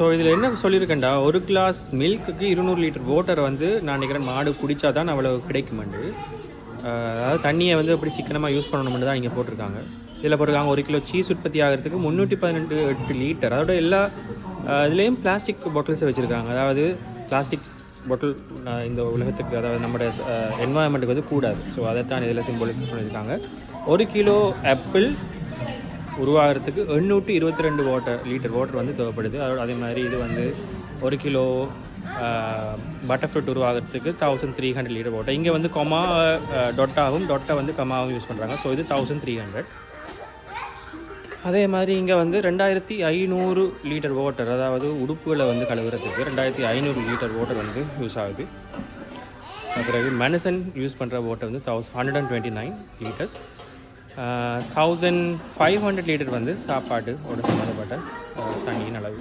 So இதில் என்ன சொல்லியிருக்கேன்டா? ஒரு கிளாஸ் மில்க்குக்கு இருநூறு லிட்டர் வாட்டர் வந்து நான் நினைக்கிறேன் மாடு குடித்தா தான் அவ்வளோ கிடைக்குமெண்டு அதாவது தண்ணியை வந்து எப்படி சிக்கனமாக யூஸ் பண்ணணும்னு தான் இங்கே போட்டிருக்காங்க. இதில் போட்டிருக்காங்க ஒரு கிலோ சீஸ் உற்பத்தி ஆகிறதுக்கு முந்நூற்றி பதினெட்டு எட்டு லிட்டர் அதோட எல்லா இதுலேயும் பிளாஸ்டிக் பாட்டில்ஸை வச்சுருக்காங்க. அதாவது பிளாஸ்டிக் பாட்டில் இந்த உலகத்துக்கு அதாவது நம்முடைய என்வாயன்மெண்ட்டுக்கு வந்து கூடாது. ஸோ அதைத்தான் இதில் சிம்பிள் பண்ணியிருக்காங்க. ஒரு கிலோ ஆப்பிள் உருவாகிறதுக்கு எண்ணூற்றி இருபத்தி ரெண்டு வாட்டர் லிட்டர் வாட்டர் வந்து தேவைப்படுது. அதோட அதே மாதிரி இது வந்து ஒரு கிலோ பட்டர்ஃப்ரூட் உருவாகிறதுக்கு thousand three hundred litre water இங்கே வந்து கொமா டொட்டாவும் டொட்டை வந்து கமாவும் யூஸ் பண்ணுறாங்க ஸோ இது தௌசண்ட் த்ரீ ஹண்ட்ரட் அதே மாதிரி இங்கே வந்து ரெண்டாயிரத்தி ஐநூறு லிட்டர் வாட்டர் அதாவது உடுப்புகளை வந்து கழுவுறதுக்கு ரெண்டாயிரத்தி ஐநூறு லிட்டர் வாட்டர் வந்து யூஸ் ஆகுது. பிறகு மெனசன் யூஸ் பண்ணுற வாட்டர் வந்து thousand hundred and twenty nine litres thousand five hundred litre வந்து சாப்பாடு ஒரு சம்மந்தப்பட்ட தண்ணியின் அளவு.